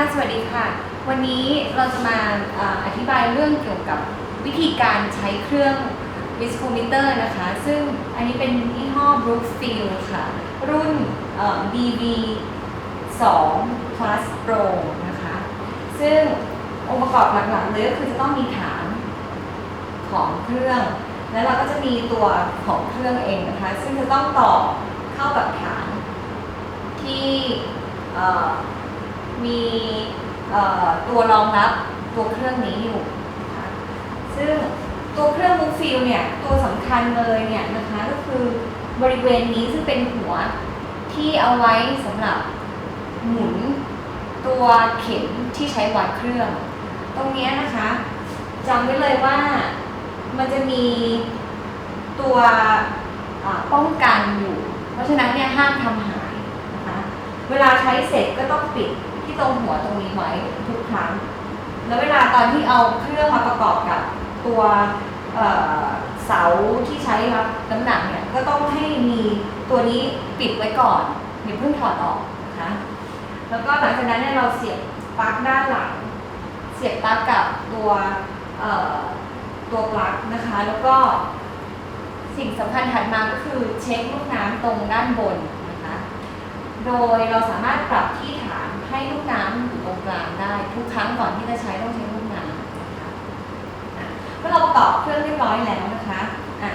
สวัสดีค่ะ วันนี้เราจะมาอ่าอธิบายเรื่องเกี่ยวกับวิธีการใช้เครื่อง v i s c o m e t e r นะคะ ซึ่งอันนี้เป็นยี่ห้อ Brookfield ค่ะ รุ่นเอ่อ DB 2 Plus Pro นะคะ ซึ่งองค์ประกอบหลักๆเลยก็คือจะต้องมีฐานของเครื่อง แล้วเราก็จะมีตัวของเครื่องเองนะคะ ซึ่งจะต้องต่อเข้ากับฐานที่ มีตัวรองรับตัวเครื่องนี้อยู่นะคะซึ่งตัวเครื่องมูฟฟิลเนี่ยตัวสำคัญเลยเนี่ยนะคะก็คือบริเวณนี้ซึ่งเป็นหัวที่เอาไว้สำหรับหมุนตัวเข็มที่ใช้วัดเครื่อง ตรงเนี้ยนะคะจำไว้เลยว่ามันจะมีตัวป้องกันอยู่ เพราะฉะนั้นเนี่ยห้ามทำหายนะคะเวลาใช้เสร็จก็ต้องปิด ที่ตรงหัวตรงนี้ไว้ทุกครั้ง แล้วเวลาตอนที่เอาเครื่องมาประกอบกับตัวเสาที่ใช้รับน้ำหนักเนี่ยก็ต้องให้มีตัวนี้ปิดไว้ก่อนอย่าเพิ่งถอดออกนะคะแล้วก็หลังจากนั้นเนี่ยเราเสียบปลั๊กด้านหลัง เสียบปลั๊กกับตัวตัวปลั๊กนะคะ แล้วก็สิ่งสำคัญถัดมาก็คือเช็คลูกน้ำตรงด้านบนนะคะ โดยเราสามารถปรับที่ฐาน ให้ลูกน้ำอยู่ตรงกลางได้ ทุกครั้งก่อนที่จะใช้ต้องใช้ลูกน้ำนะคะอะเมื่อเราประกอบเครื่องเรียบร้อยแล้วนะคะอะ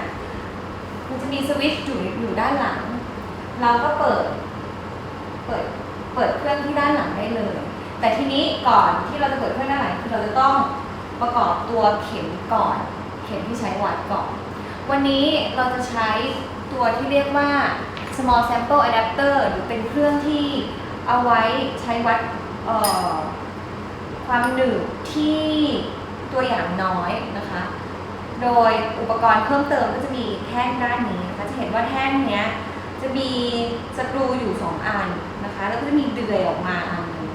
มันจะมีสวิตช์อยู่อยู่ด้านหลัง เราก็เปิด เปิด เปิดเครื่องที่ด้านหลังได้เลย แต่ทีนี้ก่อนที่เราจะเปิดเครื่องด้านหลังคือเราจะต้องประกอบตัวเข็มก่อน เข็มที่ใช้วัดก่อน วันนี้เราจะใช้ตัวที่เรียกว่า small sample adapter หรือเป็นเครื่องที่ เอาไว้ใช้วัดความหนืดที่ตัวอย่างน้อยนะคะ โดยอุปกรณ์เพิ่มเติมก็จะมีแท่งด้านนี้นะคะจะเห็นว่าแท่งเนี้ยจะมีสกรูอยู่ 2 อันนะคะ แล้วก็จะมีเดือยออกมาอันหนึง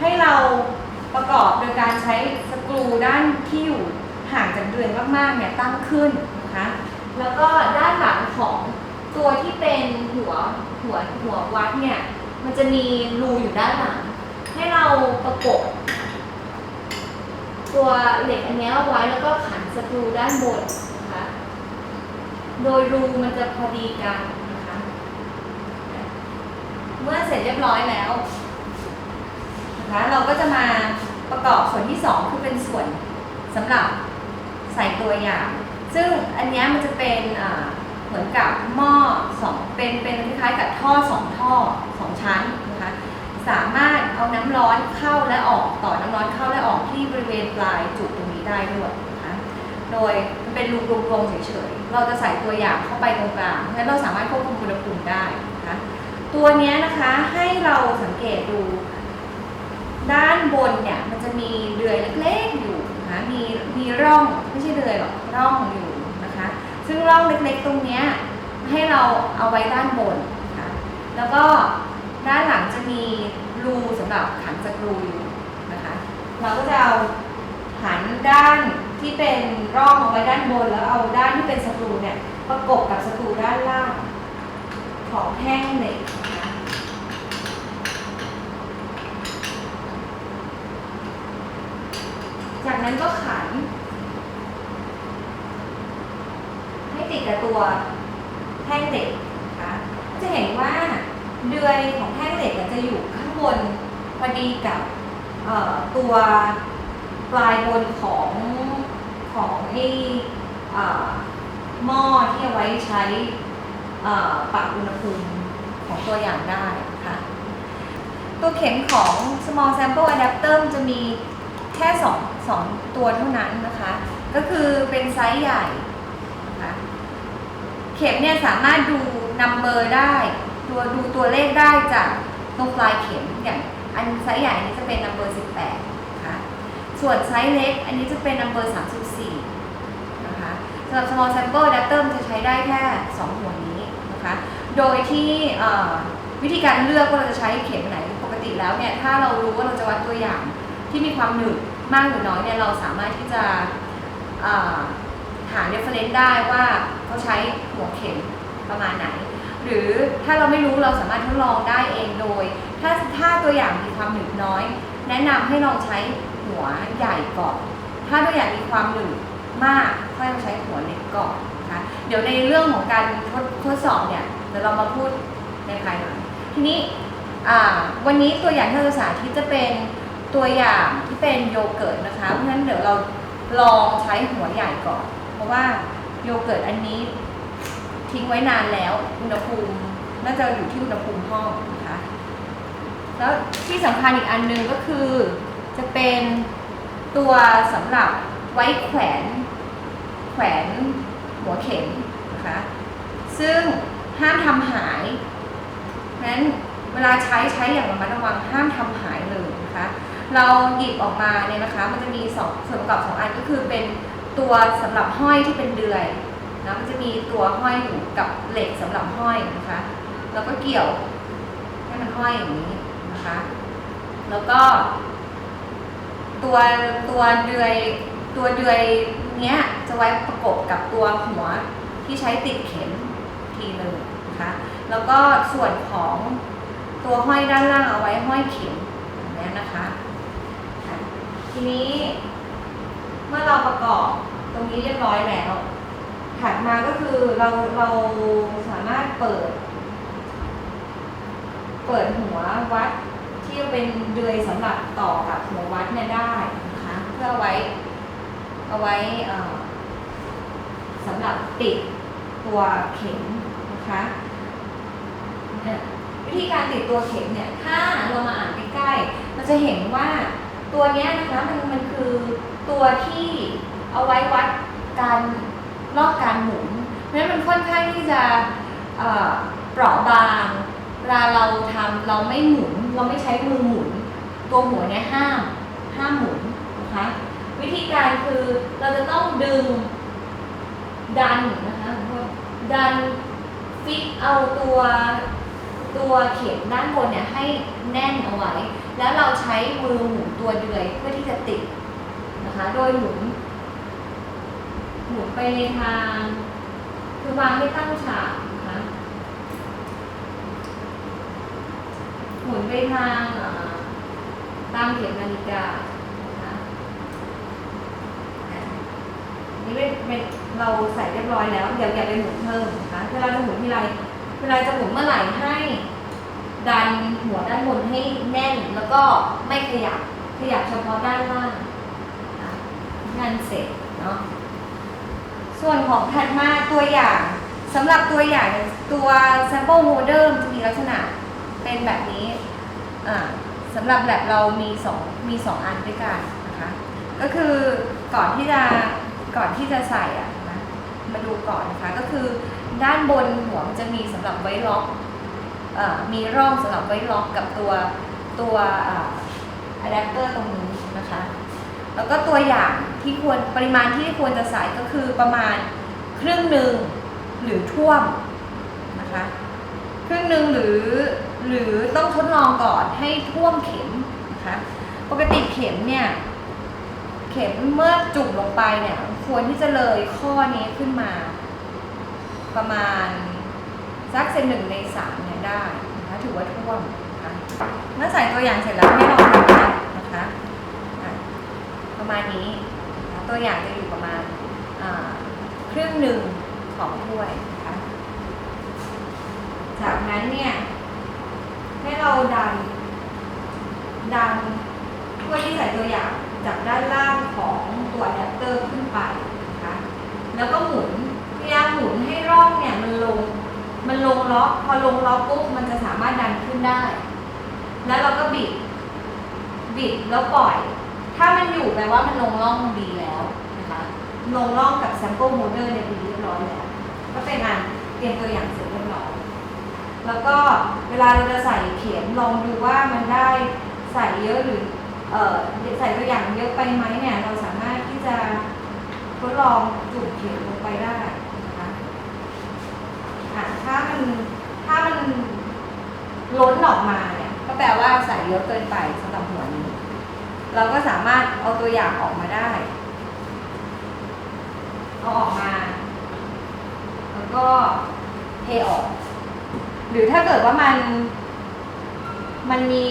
ให้เราประกอบโดยการใช้สกรูด้านที่อยู่ห่างจากเดือยมากๆเนี่ยตั้งขึ้นนะคะ แล้วก็ด้านหลังของตัวที่เป็นหัวหัวหัววัดเนี่ย มันจะมีรูอยู่ด้านหลัง ให้เราประกบ ตัวเหล็กอันนี้เอาไว้แล้วก็ขันสกรูด้านบนนะคะ โดยรูมันจะพอดีกันนะคะ เมื่อเสร็จเรียบร้อยแล้วนะคะเราก็จะมาประกอบส่วนที่สองคือเป็นส่วนสำหรับใส่ตัวอย่าง ซึ่งอันนี้มันจะเป็นเหมือนกับหม้อสองเป็นเป็นคล้ายๆกับท่อสองท่อ ชั้นนะคะสามารถเอาน้ำร้อนเข้าและออกต่อน้ำร้อนเข้าและออกที่บริเวณปลายจุดตรงนี้ได้ด้วยนะคะโดยมันเป็นรูกลมๆเฉยๆเราจะใส่ตัวอย่างเข้าไปตรงกลางงั้นเราสามารถควบคุมอุณหภูมิได้นะคะตัวนี้นะคะให้เราสังเกตดูด้านบนเนี่ยมันจะมีเดือยเล็กๆอยู่นะคะมีมีร่องไม่ใช่เดือยหรอกร่องอยู่นะคะ ซึ่งร่องเล็กๆตรงนี้ให้เราเอาไว้ด้านบนนะคะแล้วก็ ด้านหลังจะมีรูสำหรับขันสกรูอยู่นะคะ เราก็จะเอาหันด้านที่เป็นร่องเอาไว้ด้านบน แล้วเอาด้านที่เป็นสกรูเนี่ยประกบกับสกรูด้านล่างของแท่งเหล็กนะคะจากนั้นก็ขัน ให้ติดกับตัวแท่งเหล็กนะคะก็จะเห็นว่า เดือยของแท่งเหล็กจะอยู่ข้างบนพอดีกับตัวปลายบนของของไอ้หม้อที่เอาไว้ใช้ปรับอุณหภูมิของตัวอย่างได้นะคะตัวเข็มของ small sample adapter จะมีแค่สองสองตัวเท่านั้นนะคะ ก็คือเป็นไซส์ใหญ่นะคะเข็มเนี่ยสามารถดูนัมเบอร์ได้ ตัวดูตัวเลขได้จากตรงปลายเข็มอย่างอันไซส์ใหญ่นี้จะเป็นนัมเบอร์18นะคะส่วนไซส์เล็กอันนี้จะเป็นนัมเบอร์34นะคะสำหรับ small sample adapter มันจะใช้ได้แค่ 2 หัวนี้นะคะโดยที่วิธีการเลือกว่าเราจะใช้เข็มไหนปกติแล้วเนี่ยถ้าเรารู้ว่าเราจะวัดตัวอย่างที่มีความหนืดมากหรือน้อยเนี่ยเราสามารถที่จะหา reference ได้ว่าเขาใช้หัวเข็มประมาณไหน หรือถ้าเราไม่รู้เราสามารถทดลองได้เองโดย ถ้าถ้าตัวอย่างมีความหนืดน้อย แนะนำให้ลองใช้หัวใหญ่ก่อนถ้าตัวอย่างมีความหนืดมากค่อยมาใช้หัวเล็กก่อนนะคะเดี๋ยวในเรื่องของการทดทดสอบเนี่ยเดี๋ยวเรามาพูดในภายหลังทีนี้วันนี้ตัวอย่างที่เราสาธิตจะเป็นตัวอย่างที่เป็นโยเกิร์ตนะคะเพราะฉะนั้นเดี๋ยวเราลองใช้หัวใหญ่ก่อน เพราะว่าโยเกิร์ตอันนี้ ทิ้งไว้นานแล้ว อุณหภูมิน่าจะอยู่ที่อุณหภูมิห้องนะคะแล้วที่สำคัญอีกอันหนึงก็คือ จะเป็นตัวสำหรับไว้แขวนแขวนหัวเข็มนะคะซึ่งห้ามทำหายนั้นเวลาใช้ใช้อย่างระมัดระวังห้ามทำหายเลยนะคะเราหยิบออกมาเนี่ยนะคะ มันจะมีสองส่วนประกอบสองอันก็คือเป็นตัวสำหรับห้อยที่เป็นเดือย นะมันจะมีตัวห้อยอยู่กับเหล็กสำหรับห้อยนะคะ แล้วก็เกี่ยวให้มันห้อยอย่างนี้นะคะ แล้วก็ ตัวตัวเดือยตัวเดือยเนี้ยจะไว้ประกบกับตัวหัวที่ใช้ติดเข็มทีหนึ่งนะคะ แล้วก็ส่วนของตัวห้อยด้านล่างเอาไว้ห้อยเข็มแบบนี้นะคะ ทีนี้เมื่อเราประกอบตรงนี้เรียบร้อยแล้ว ถัดมาก็คือเราเราสามารถเปิด เปิดหัววัดที่เป็นเดือยสำหรับต่อกับหัววัดเนี่ยได้นะคะเพื่อเอาไว้เอาไว้สำหรับติดตัวเข็มนะคะวิธีการติดตัวเข็มเนี่ยถ้าเรามาอ่านใกล้ๆมันจะเห็นว่าตัวเนี้ยนะคะมันมันคือตัวที่เอาไว้วัดการ รอบการหมุน เพราะฉะนั้นมันค่อนข้างที่จะเปราะบางเวลาเราทำเราไม่หมุน เราไม่ใช้มือหมุน ตัวหัวเนี่ยห้ามห้ามหมุนนะคะวิธีการคือเราจะต้องดึงดันนะคะดันฟิกเอาตัวตัวเข็มด้านบนเนี่ยให้แน่นเอาไว้ แล้วเราใช้มือหมุนตัวเดือยเพื่อที่จะติดนะคะ โดยหมุน หมุนไปในทาง คือวางให้ตั้งฉากนะคะหมุนไปทางตามเข็มนาฬิกานะคะอะนี่เป็นเราใส่เรียบร้อยแล้วเดี๋ยวอย่าไปหมุนเพิ่มนะคะเวลาจะหมุนที่ไรเวลาจะหมุนเมื่อไหร่ให้ ดันหัวด้านบนให้แน่นแล้วก็ไม่ขยับขยับเฉพาะด้านล่างอะงานเสร็จเนาะ ส่วนของถัดมาตัวอย่างสำหรับตัวอย่างตัว sample model จะมีลักษณะเป็นแบบนี้สำหรับแลบเรามีสองมีสองอันด้วยกันนะคะก็คือก่อนที่จะก่อนที่จะใส่อะนะมาดูก่อนนะคะก็คือด้านบนหัวมันจะมีสำหรับไว้ล็อกอมีร่องสำหรับไว้ล็อกกับตัวตัวอะแดปเตอร์ตรงนี้นะคะแล้วก็ตัวอย่าง ที่ควรปริมาณที่ควรจะใส่ก็คือประมาณครึ่งหนึ่งหรือท่วมนะคะครึ่งหนึ่งหรือหรือต้องทดลองก่อนให้ท่วมเข็มนะคะปกติเข็มเนี่ยเข็มเมื่อจุ่มลงไปเนี่ยควรที่จะเลยข้อนี้ขึ้นมา ประมาณสักเซนหนึ่งในสามเนี่ยได้นะคะถือว่าท่วมนะคะเมื่อใส่ตัวอย่างเสร็จแล้วให้ลองดูนะคะประมาณนี้ ตัวอย่างจะอยู่ประมาณครึ่งหนึ่งของถ้วยนะคะจากนั้นเนี่ย ให้เราดัน ดันถ้วยที่ใส่ตัวอย่างจากด้านล่างของตัวอะแดปเตอร์ขึ้นไปนะคะแล้วก็หมุนพยายามหมุนให้ร่องเนี่ยมันลง มันลงล็อกพอลงล็อกปุ๊บมันจะสามารถดันขึ้นได้ แล้วเราก็บิด บิดแล้วปล่อย ถ้ามันอยู่แปลว่ามันลงร่องดีแล้วนะคะลงร่องกับ sample model เนี่ยดีเรียบร้อยแล้วก็เป็นงานเตรียมตัวอย่างเสร็จเรียบร้อยแล้วก็เวลาเราจะใส่เข็มลองดูว่ามันได้ใส่เยอะหรือเออใส่ตัวอย่างเยอะไปไหมเนี่ยเราสามารถที่จะทดลองจุ่มเข็มลงไปได้นะคะอะถ้ามันถ้ามันล้นออกมาเนี่ยก็แปลว่าใส่เยอะเกินไปสำหรับหัวนี้ เราก็สามารถเอาตัวอย่างออกมาได้ เอาออกมา แล้วก็เทออก หรือถ้าเกิดว่ามัน มันมี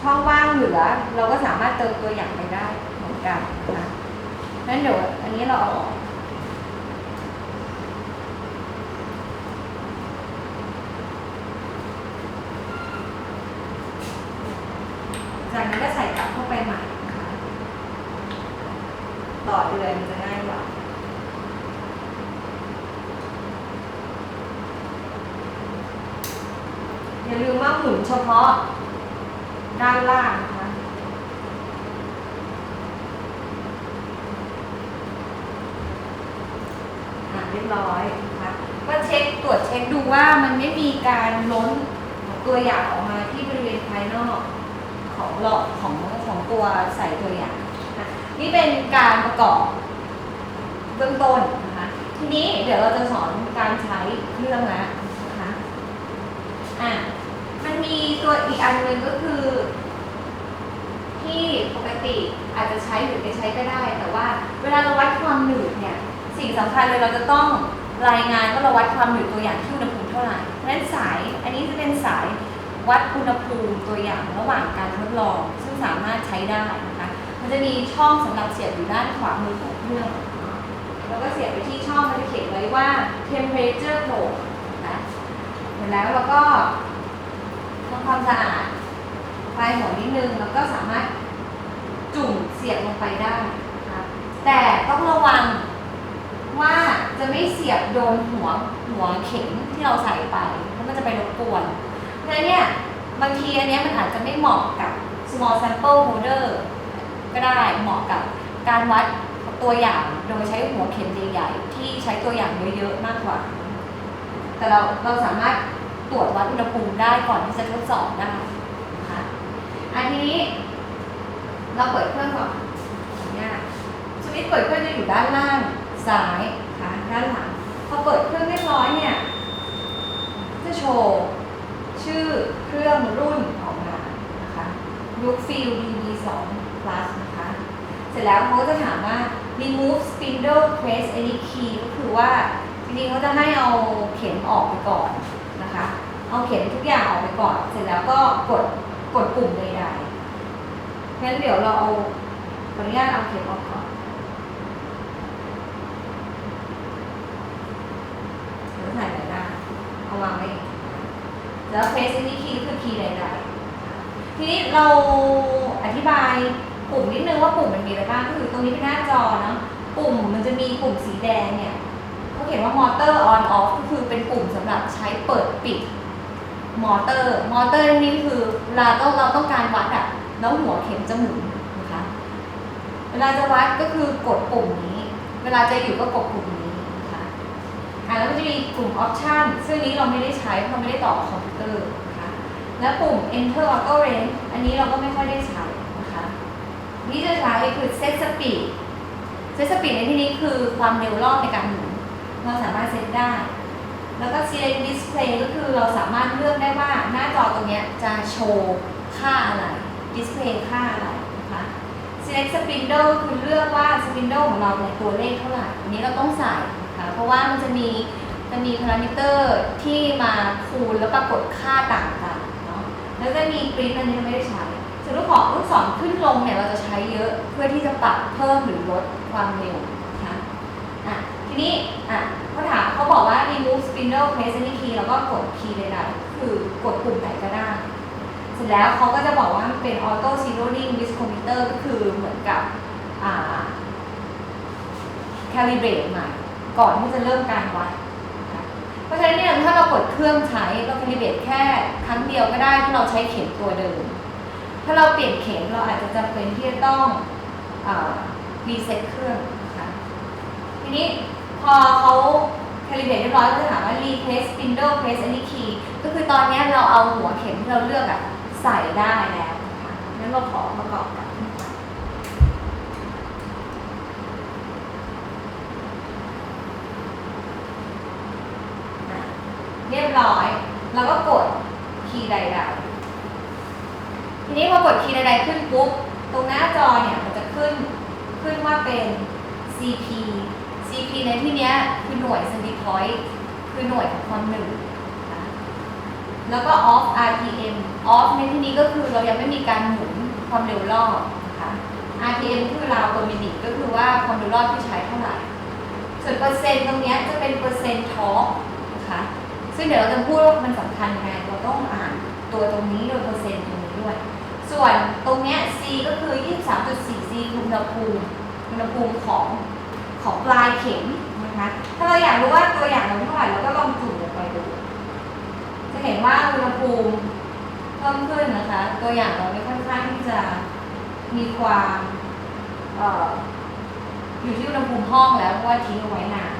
ช่องว่างเหลือ เราก็สามารถเติมตัวอย่างไปได้เหมือนกันนะนั้นเดี๋ยวอันนี้เราเอาออกนั้นก็ใส่กลับเข้า ไปใหม่นะคะต่อเดือนมันจะง่ายกว่าอย่าลืมว่าหมุนเฉพาะด้านล่างนะคะอะเรียบร้อยนะคะก็เช็คตรวจเช็คดูว่ามันไม่มีการล้นตัวอย่างออกมาที่บริเวณภายนอกของหลอดของ ตัวใส่ตัวอย่างนะนี่เป็นการประกอบเบื้องต้นนะคะทีนี้เดี๋ยวเราจะสอนการใช้เครื่องแล้วนะคะอะมันมีตัวอีกอันหนึ่งก็คือ ที่ปกติอาจจะใช้หรือไม่ใช้ก็ได้ แต่ว่าเวลาเราวัดความหนืดเนี่ยสิ่งสำคัญเลยเราจะต้องรายงานว่าเราวัดความหนืดตัวอย่างที่อุณหภูมิเท่าไหร่เพราะฉะนั้นสายอันนี้จะเป็นสาย วัดอุณหภูมิตัวอย่างระหว่างการทดลอง ซึ่งสามารถใช้ได้นะคะ มันจะมีช่องสำหรับเสียบอยู่ด้านขวามือของเครื่องแล้วก็เสียบไปที่ช่องมันจะเขียนไว้ว่า temperature probe นะเสร็จแล้วเราก็ทำความสะอาดปลายหัวนิดนึงแล้วก็สามารถจุ่มเสียบลงไปได้นะคะแต่ต้องระวังว่าจะไม่เสียบโดนหัวหัวเข็มที่เราใส่ไปเพราะมันจะไปรบกวน เพราะฉะนั้นเนี่ยบางทีอันเนี้ยมันอาจจะไม่เหมาะกับ small sample holder ก็ได้เหมาะกับการวัดตัวอย่างโดยใช้หัวเข็มใหญ่ๆที่ใช้ตัวอย่างเยอะๆมากกว่า แต่เราเราสามารถตรวจวัดอุณหภูมิได้ก่อนที่จะทดสอบได้นะคะอันนี้เราเปิดเครื่องก่อนเนี่ยสวิตช์เปิดเครื่องจะอยู่ด้านล่างซ้ายค่ะด้านหลังพอเปิดเครื่องเรียบร้อยเนี่ยจะโชว์ ชื่อเครื่องรุ่นออกมานนะคะ Brookfield DB2 Plus นะคะ เสร็จแล้วเขาก็จะถามว่า remove spindle press any key ก็คือว่าจริงๆเขาจะให้เอาเข็มออกไปก่อนนะคะ เอาเข็มทุกอย่างออกไปก่อน เสร็จแล้วก็กดกดปุ่มใดๆงั้นเดี๋ยวเราเอาขออนุญาตเอาเข็มออกก่อนเดี๋ยวถ่ายไหนได้เอาวางไว้ แล้ว press any key คือคีย์ใดๆ ทีนี้เราอธิบายปุ่มนิดนึงว่าปุ่มมันมีอะไรบ้างก็คือตรงนี้เป็นหน้าจอเนาะปุ่มมันจะมีปุ่มสีแดงเนี่ยเขาเขียนว่า motor on off ก็คือเป็นปุ่มสำหรับใช้เปิดปิดมอเตอร์ มอเตอร์นี่คือเวลาต้องเราต้องการวัดอะแล้วหัวเข็มจะหมุนนะคะ เวลาจะวัดก็คือกดปุ่มนี้ เวลาจะอยู่ก็กดปุ่มนี้ อ่าแล้วก็จะมีกลุ่มออปชันซึ่งนี้เราไม่ได้ใช้เพราะไม่ได้ต่อคอมพิวเตอร์นะคะและปุ่ม enter auto range อันนี้เราก็ไม่ค่อยได้ใช้นะคะนี่จะใช้คือ set speed set speed ในที่นี้คือความเร็วรอบในการหมุนเราสามารถเซตได้ แล้วก็ select display ก็คือเราสามารถเลือกได้ว่าหน้าจอตรงนี้จะโชว์ค่าอะไร display ค่าอะไรนะคะ select spindle คือเลือกว่า spindle ของเราเนี่ยตัวเลขเท่าไหร่อันนี้เราต้องใส่น เพราะว่ามันจะมีจะมีพารามิเตอร์ที่มาคูณแล้วปรากฏค่าต่างกันเนาะแล้วจะมีปริ้นอันนี้เราไม่ได้ใช้ส่วนลูกศรลูกศรขึ้นลงเนี่ยเราจะใช้เยอะเพื่อที่จะปรับเพิ่มหรือลดความเร็วนะคะอะทีนี้อะเขาถามเขาบอกว่า remove spindle press any key แล้วก็กดคีย์ใดๆคือกดปุ่มไหนก็ได้เสร็จแล้วเขาก็จะบอกว่ามันเป็น auto zeroing with computer ก็คือเหมือนกับ calibrate ใหม่ ก่อนที่จะเริ่มการวัด เพราะฉะนั้นเนี่ยถ้าเรากดเครื่องใช้เรา calibrate แค่ครั้งเดียวก็ได้ถ้าเราใช้เข็มตัวเดิม ถ้าเราเปลี่ยนเข็มเราอาจจะจำเป็นที่จะต้องรีเซ็ตเครื่องนะคะทีนี้พอเขา calibrate เรียบร้อยก็จะถามว่า replace spindle press any key ก็คือตอนนี้เราเอาหัวเข็มที่เราเลือกอะใส่ได้แล้วนะคะงั้นเราขอประกอบกัน อะ เรียบร้อย แล้วก็กดคีย์ใดๆทีนี้พอกดคีย์ใดๆขึ้นปุ๊บ ตรงหน้าจอเนี่ยมันจะขึ้นขึ้นว่าเป็น CP CP ในที่เนี้ยคือหน่วย centi point คือหน่วยของความหนืดนะแล้วก็ off RPM off ในที่นี้ก็คือเรายังไม่มีการหมุนความเร็วรอบนะคะ RPM คือราวตัวมินิก็คือว่าความเร็วรอบที่ใช้เท่าไหร่ ส่วนเปอร์เซ็นต์ตรงนี้จะเป็นเปอร์เซ็นต์ทอร์ก ซึ่งเดี๋ยวเราจะพูดว่ามันสำคัญยังไงเราต้องอ่านตัวตรงนี้โดยเปอร์เซ็นต์ตรงนี้ด้วย ส่วนตรงเนี้ย C ก็คือ 23.4 C คืออุณหภูมิอุณหภูมิของของปลายเข็มนะคะถ้าเราอยากรู้ว่าตัวอย่างเราเท่าไหร่เราก็ลองจุ่มลงไปดู จะเห็นว่าอุณหภูมิเพิ่มขึ้นนะคะ ตัวอย่างเราไม่ค่อนข้างที่จะมีความเอ่ออยู่ที่อุณหภูมิห้องแล้วเพราะว่าทิ้งเอาไว้นาน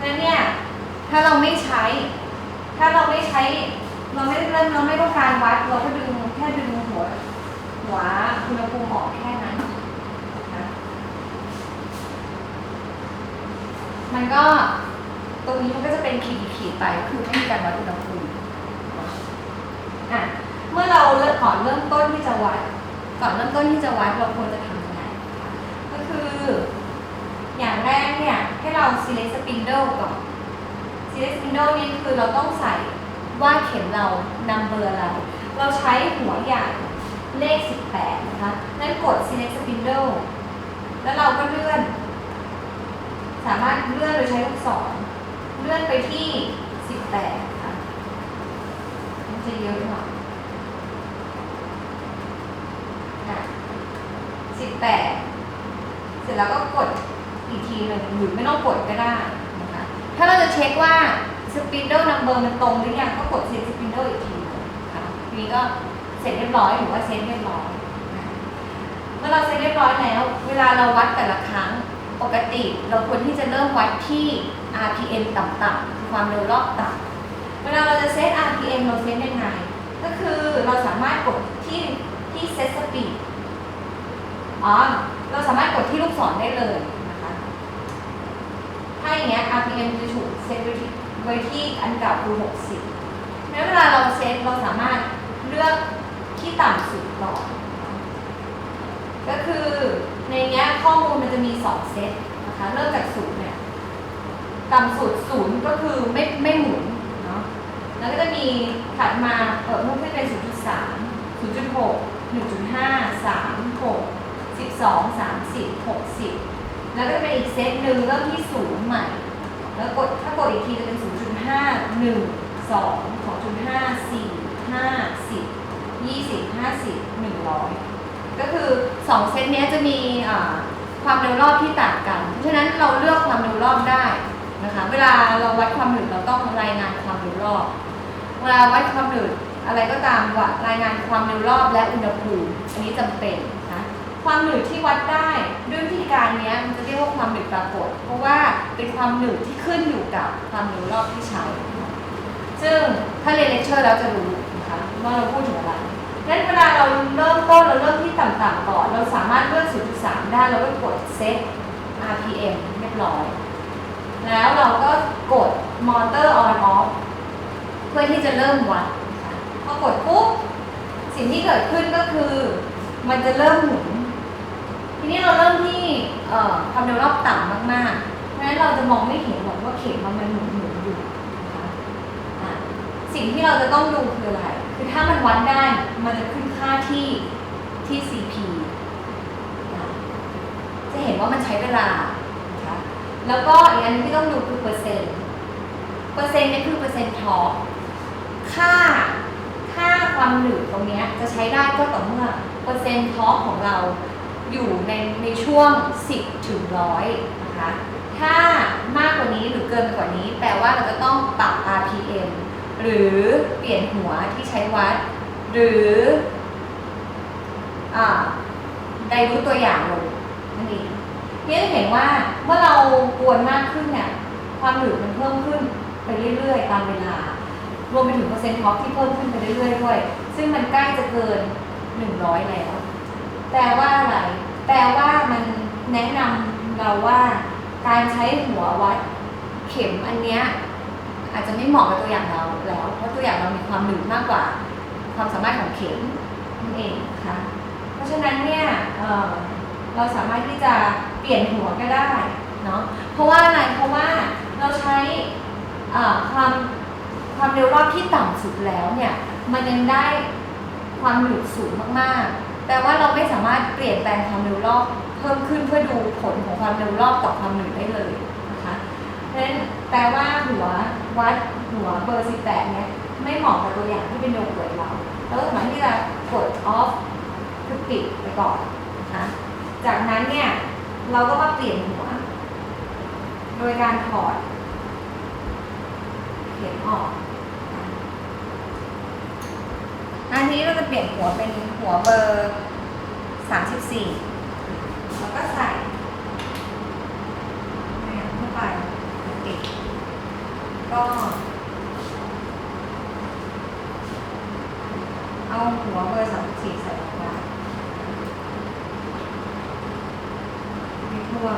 ดังนั้นเนี่ย ถ้าเราไม่ใช้ ถ้าเราไม่ใช้ เราไม่เริ่มเราไม่ต้องการวัดเราก็ดึงแค่ดึงหัว หัวอุณหภูมิออกแค่นั้นนะมันก็ตรงนี้มันก็จะเป็นขีดขีดไปก็คือไม่มีการวัดอุณหภูมิอะเมื่อเราเริ่มก่อนเริ่มต้นที่จะวัด ก่อนเริ่มต้นที่จะวัดเราควรจะทำยังไงก็คือ อย่างแรกเนี่ยให้เรา select spindle ก่อน select spindle นี่คือเราต้องใส่ว่าเข็มเรานำเบอร์อะไรเราใช้หัวใหญ่เลข 18 นะคะนั้นกด select spindle แล้วเราก็เลื่อน สามารถเลื่อนโดยใช้ลูกศรเลื่อนไปที่ 18 ค่ะมันจะเยอะหน่อยอะ18 เสร็จแล้วก็กดอีกทีหนึ่งหรือไม่ต้องกดก็ได้ ถ้าเราจะเช็คว่า spindle number มันตรงหรือยังก็กด set spindle อีกทีหนึ่ะทีนี้ก็เสร็จเรียบร้อยหรือว่าเซตเรียบร้อยเมื่อเราเซตเรียบร้อยแล้ว เวลาเราวัดแต่ละครั้งปกติเราควรที่จะเริ่มวัดที่ RPM ต่ำๆคือความเร็วรอบต่ำเวลาเราจะเซต RPM เราเซตยังไงก็คือเราสามารถกดที่ที่ set speed อ๋อเราสามารถกดที่ลูกศรได้เลย ถ้าอย่างเงี้ย RPM จะถูกเซตไว้ที่ไว้ที่อันเก่าคือ60แล้วเวลาเราเซตเราสามารถเลือกที่ต่ำสุดก่อนก็คือในเนี้ยข้อมูลมันจะมี 2 เซตนะคะเริ่มจากศูนย์เนี่ยต่ำสุดศูนย์ก็คือไม่ไม่หมุนเนาะแล้วก็จะมีถัดมาเปิดเพิ่มขึ้นเป็น 0.3 0.6 1.5 3 6 12 30 60 แล้วก็จะเป็นอีกเซตหนึ่งเริ่มที่ศูนย์ใหม่ แล้วกดถ้ากดอีกทีจะเป็น0.5 1 2 2.5 4 5 10 20 50 100ก็คือ2เซตนี้จะมีความเร็วรอบที่ต่างกัน เพราะฉะนั้นเราเลือกความเร็วรอบได้นะคะ เวลาเราวัดความหนืดเราต้องรายงานความเร็วรอบ เวลาวัดความหนืดอะไรก็ตามวัดรายงานความเร็วรอบและอุณหภูมิ อันนี้จำเป็น ความหนืดที่วัดได้ด้วยวิธีการนี้มันจะเรียกว่าความหนืดปรากฏ เพราะว่าเป็นความหนืดที่ขึ้นอยู่กับความเร็วรอบที่ใช้ ซึ่งถ้าเรียนเลคเชอร์แล้วจะรู้นะคะว่าเราพูดถึงอะไรงั้นเวลาเราเริ่มต้นเราเริ่มที่ต่ำๆก่อน เราสามารถเลือก0.3 ได้เราก็กดเซต RPM เรียบร้อย แล้วเราก็กด motor on off เพื่อที่จะเริ่มวัดพอกดปุ๊บสิ่งที่เกิดขึ้นก็คือ มันจะเริ่มหมุน ทีนี้เราเริ่มที่ความเร็วรอบต่ำมากๆเพราะฉะนั้นเราจะมองไม่เห็นหรอกว่าเข็มมันหมุนหมุนอยู่นะคะสิ่งที่เราจะต้องดูคืออะไร คือถ้ามันวัดได้มันจะขึ้นค่าที่ที่ CP นะจะเห็นว่ามันใช้เวลานะคะแล้วก็อีกอันนึงที่ต้องดูคือเปอร์เซ็นต์ เปอร์เซ็นต์นี่คือเปอร์เซ็นต์ทอร์กค่าค่าความหนืดตรงเนี้ยจะใช้ได้ก็ต่อเมื่อเปอร์เซ็นต์ทอร์กของเรา อยู่ในในช่วง 10 ถึง100นะคะ ถ้ามากกว่านี้หรือเกินกว่านี้ แปลว่าเราจะต้องปรับ RPM หรือเปลี่ยนหัวที่ใช้วัด หรืออได้รู้ตัวอย่างลงนั่นเองนี่จะเห็นว่าเมื่อเรากวนมากขึ้นเนี่ยความหนืดมันเพิ่มขึ้นไปเรื่อย ๆ ตามเวลา รวมไปถึงเปอร์เซ็นต์ท็อปที่เพิ่มขึ้นไปเรื่อย ๆ ด้วย ซึ่งมันใกล้จะเกิน 100 แล้ว แปลว่าอะไร แปลว่ามันแนะนำเราว่าการใช้หัววัดเข็มอันเนี้ยอาจจะไม่เหมาะกับตัวอย่างเราแล้ว เพราะตัวอย่างเรามีความหนืดมากกว่า ความสามารถของเข็มนั่นเองนะคะเพราะฉะนั้นเนี่ยเเราสามารถที่จะเปลี่ยนหัวก็ได้เนาะ เพราะว่าอะไร เพราะว่าเราใช้ความความเร็วรอบที่ต่ำสุดแล้วเนี่ย มันยังได้ความหนืดสูงมากๆ แต่ว่าเราไม่สามารถเปลี่ยนแปลงความเร็วรอบเพิ่มขึ้นเพื่อดูผลของความเร็วรอบต่อความหนืดได้เลยนะคะเพราะฉะนั้นแปลว่าหัววัดหัวเบอร์ 18 เนี่ยไม่เหมาะกับตัวอย่างที่เป็นโยเกิร์ตเราเราก็สามารถที่จะกด off คือปิดไปก่อนนะคะจากนั้นเนี่ยเราก็มาเปลี่ยนหัว โดยการถอดเข็มออก อันนี้เราจะเปลี่ยนหัวเป็นหัวเบอร์34แล้วก็ใส่เข้าไปติดก็เอาหัวเบอร์34ใส่ลงไปไม่ทั่ว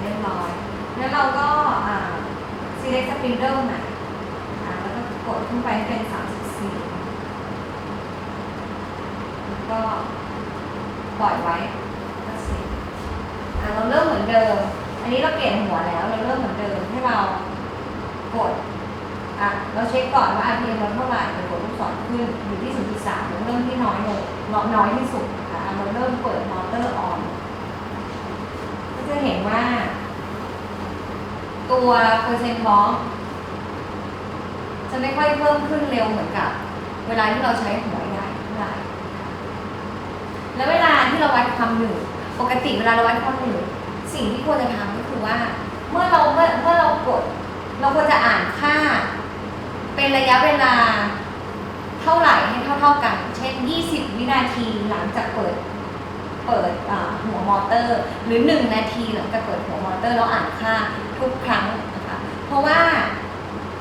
เรียบร้อย แล้วเราก็อ่า select spindle ใหม่อ่าแล้วก็กดขึ้นไปให้เป็น 34แล้วก็ปล่อยไว้ก็เสร็จอ่าเราเริ่มเหมือนเดิม อันนี้เราเปลี่ยนหัวแล้ว เราเริ่มเหมือนเดิมให้เรากด อะ เราเช็คก่อนว่า RPM เราเท่าไหร่เรากดลูกศรขึ้นอยู่ที่ 0.3เราเริ่มที่น้อยลงน้อยที่สุดนะคะอะเราเริ่มเปิดมอเตอร์ออน ก็จะเห็นว่า ตัวเปอร์เซ็นต์ท้อง จะไม่ค่อยเพิ่มขึ้นเร็วเหมือนกับ เวลาที่เราใช้หัวใหญ่เท่าไหร่แล้วเวลาที่เราวัดความหนืดปกติเวลาเราวัดความหนืดสิ่งที่ควรจะทำก็คือว่า เมื่อเราเมื่อเมื่อเรากด เราควรจะอ่านค่า เป็นระยะเวลาเท่าไหร่ให้เท่าเท่าๆกัน เช่น 20 วินาทีหลังจากเปิด เปิดหัวมอเตอร์ หรือ 1 นาทีหลังจากเปิดหัวมอเตอร์แล้วอ่านค่าทุกครั้งนะคะเพราะว่า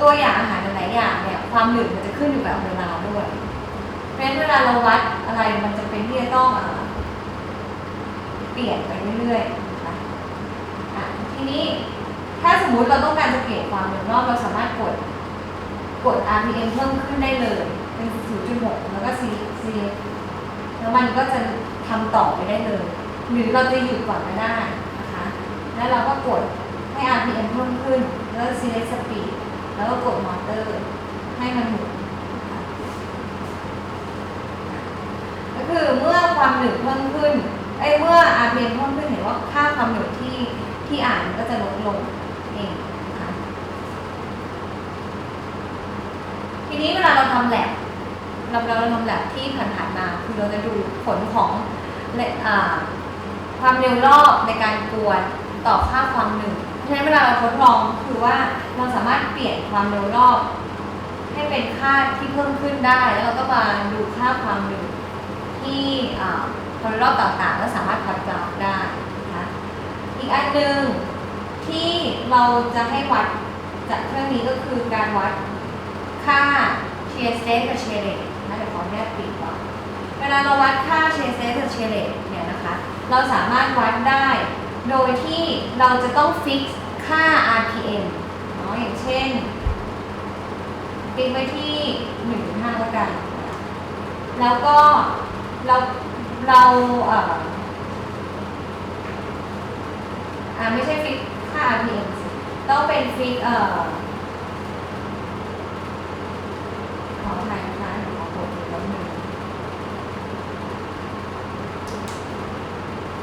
ตัวอย่างอาหารหลายอย่างเนี่ยความหนืดมันจะขึ้นอยู่กับเวลาด้วยเพราะฉะนั้นเวลาเราวัดอะไรมันจะเป็นที่จะต้องอเปลี่ยนไปเรื่อยๆนะะทีนี้ถ้าสมมุติเราต้องการจะเปลี่ยนความเร็วรอบเราสามารถกดกด RPM เพิ่มขึ้นได้เลย เป็น 0.6 แล้วก็ C C แล้วมันก็จะ ทำต่อไปได้เลย หรือเราจะหยุดก่อนก็ได้นะคะ แล้วเราก็กดให้ RPM เพิ่มขึ้น แล้ว select speed แล้วก็กดมอเตอร์ ให้มันหมุนก็คือเมื่อความหนืดเพิ่มขึ้นไอ้เมื่อ RPM เพิ่มขึ้นเห็นว่าค่าความหนืดที่ที่อ่านก็จะลดลงเองนะคะทีนี้เวลาเราทำแลบเราเราทำแลบที่ผ่านๆมาคือเราจะดูผลของ เลอ่าความเร็วรอบในการกวนต่อค่าความหนึ่งเพราะฉะนั้นเวลาเราทดลองคือว่าเราสามารถเปลี่ยนความเร็วรอบ ให้เป็นค่าที่เพิ่มขึ้นได้ แล้วเราก็มาดูค่าความหนึ่งที่อ่าความเร็วรอบต่างๆแล้วสามารถวัดกราฟได้นะคะอีกอันหนึ่งที่เราจะให้วัดจากเครื่องนี้ก็คือการวัดค่า shear stress กับ shear rate นะเดี๋ยวขออนุญาตปิด เวลาเราวัดค่า shear stress กับ shear rate เนี่ยนะคะ เราสามารถวัดได้ โดยที่เราจะต้อง fix ค่า RPM เนาะอย่างเช่นฟิกไว้ที่1.5แล้วกัน แล้วก็เราเราเอ่ออ่าไม่ใช่ฟิกค่า RPM ต้องเป็นฟิกเอ่อ ขอถ่ายนะคะเดี๋ยวขอกดอีกแป๊บนึง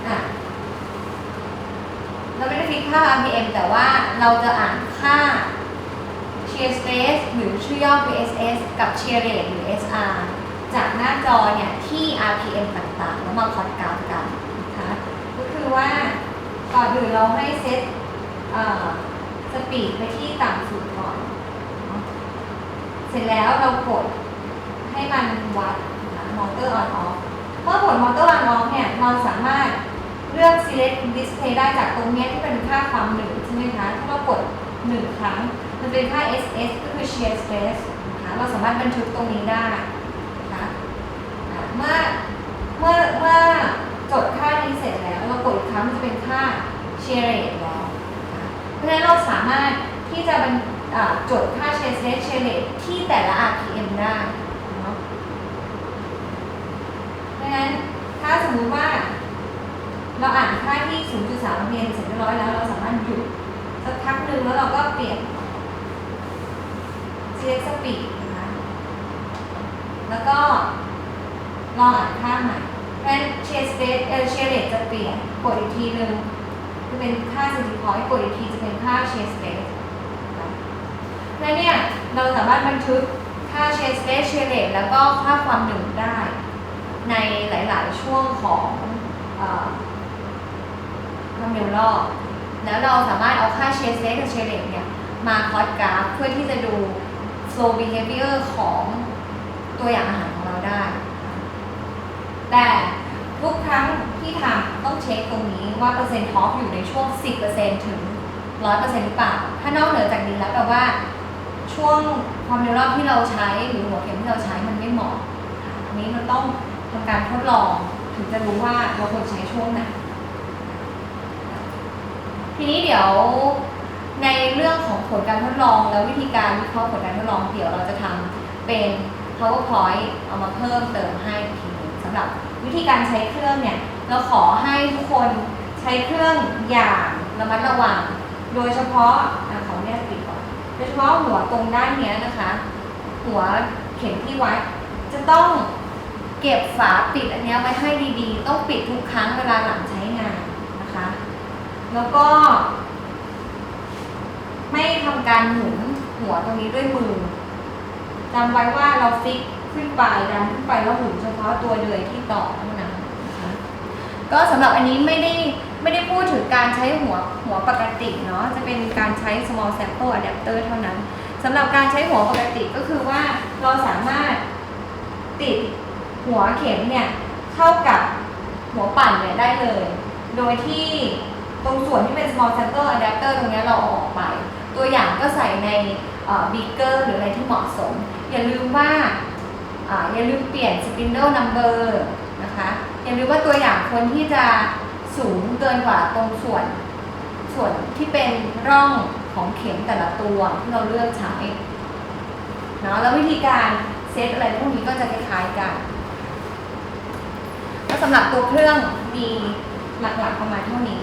อะ เราไม่ได้ฟิก ค่า RPM แต่ว่าเราจะอ่านค่า shear stress หรือชื่อย่อ PSS กับ shear rate หรือ SR จากหน้าจอเนี่ยที่ RPM ต่างๆ แล้วมาคอดกราฟกันนะคะก็คือว่าก่อนอื่นเราให้เซตสปีดไปที่ต่ำสุดก่อน เสร็จแล้วเรากดให้มันวัดมอเตอร์ออนออฟเมื่อผลมอเตอร์ออนออฟเนี่ยเราสามารถ เลือก select display ได้จากตรงนี้ที่เป็นค่าความหนืดใช่ไหมคะถ้าเรากดหนึ่งครั้ง มันเป็นค่า SS ก็คือ shear stress นะคะเราสามารถบันทึกตรงนี้ได้นะคะอ่าเมื่อเมื่อเมื่อจดค่านี้เสร็จแล้วเรากดอีกครั้งมันจะเป็นค่า shear rate แล้วนะคะเพราะฉะนั้นเราสามารถที่จะบันอ่าจดค่าเชสเนสเชเลตที่แต่ละ RPM ได้เนาะราะฉะนั้นถ้าสมมุติว่า เราอ่านค่าที่ 0.3เรียนเสร็จเรียบร้อยแล้วเราสามารถหยุดสักพักหนึ่งแล้วเราก็เปลี่ยน select speed นะคะแล้วก็ลองอ่านค่าใหม่เพราะฉะนั้น share space เออ share rate จะเปลี่ยนกดอีกทีหนึ่งจะเป็นค่า city point กดอีกทีจะเป็นค่า share space นะคะแล้วเนี่ยเราสามารถบันทึกค่า share space share rate แล้วก็ค่าความหนึ่งได้ ในหลาย ๆ ช่วงของอ่อ ความเร็วรอบแล้วเราสามารถเอาค่า share space กับ share rate เนี่ยมาพลอตกราฟเพื่อที่จะดู flow behavior ของตัวอย่างอาหารของเราได้ แต่ทุกครั้งที่ทำต้องเช็คตรงนี้ว่าเปอร์เซ็นต์ท็อปอยู่ในช่วง 10%ถึง 100%หรือเปล่า ถ้านอกเหนือจากนี้แล้วแปลว่าช่วงความเร็วรอบที่เราใช้หรือหัวเข็มที่เราใช้มันไม่เหมาะอันนี้มันต้องทำการทดลองถึงจะรู้ว่าเราควรใช้ช่วงไหน ทีนี้เดี๋ยวในเรื่องของผลการทดลอง แล้ววิธีการวิเคราะห์ผลการทดลองเดี๋ยวเราจะทำเป็น powerpoint เอามาเพิ่มเติมให้ทีนึงสำหรับวิธีการใช้เครื่องเนี่ยเราขอให้ทุกคนใช้เครื่องอย่างระมัดระวัง โดยเฉพาะอขออนุญาตปิดก่อนโดยเฉพาะหัวตรงด้านเนี้ยนะคะ หัวเข็มที่วัดจะต้องเก็บฝาปิดอันนี้ไว้ให้ดีๆ ต้องปิดทุกครั้งเวลาหลังใช้งาน แล้วก็ ไม่ทำการหมุนหัวตรงนี้ด้วยมือจำไว้ว่าเราฟิกขึ้นไปดันขึ้นไปแล้วหมุนเฉพาะตัวเดือยที่ต่อเท่านั้นนะคะก็สำหรับอันนี้ไม่ได้ไม่ได้พูดถึงการใช้หัวหัวปกติเนาะจะเป็นการใช้ small sample adapter เท่านั้นสำหรับการใช้หัวปกติก็คือว่าเราสามารถติดหัวเข็มเนี่ยเข้ากับหัวปั่นเนี่ยได้เลย โดยที่ รงส่วนที่เป็น small sample adapter ตรงนี้เราเอาออกไป ตัวอย่างก็ใส่ในบิ๊กเกอร์หรืออะไรที่เหมาะสม อย่าลืมว่าอ่าอย่าลืมเปลี่ยน spindle number นะคะ อย่าลืมว่าตัวอย่างควรที่จะสูงเกินกว่าตรงส่วนส่วนที่เป็นร่องของเข็มแต่ละตัวที่เราเลือกใช้เนาะแล้ววิธีการเซตอะไรพวกนี้ก็จะคล้ายๆกันแล้วสำหรับตัวเครื่องมีหลักๆประมาณเท่านี้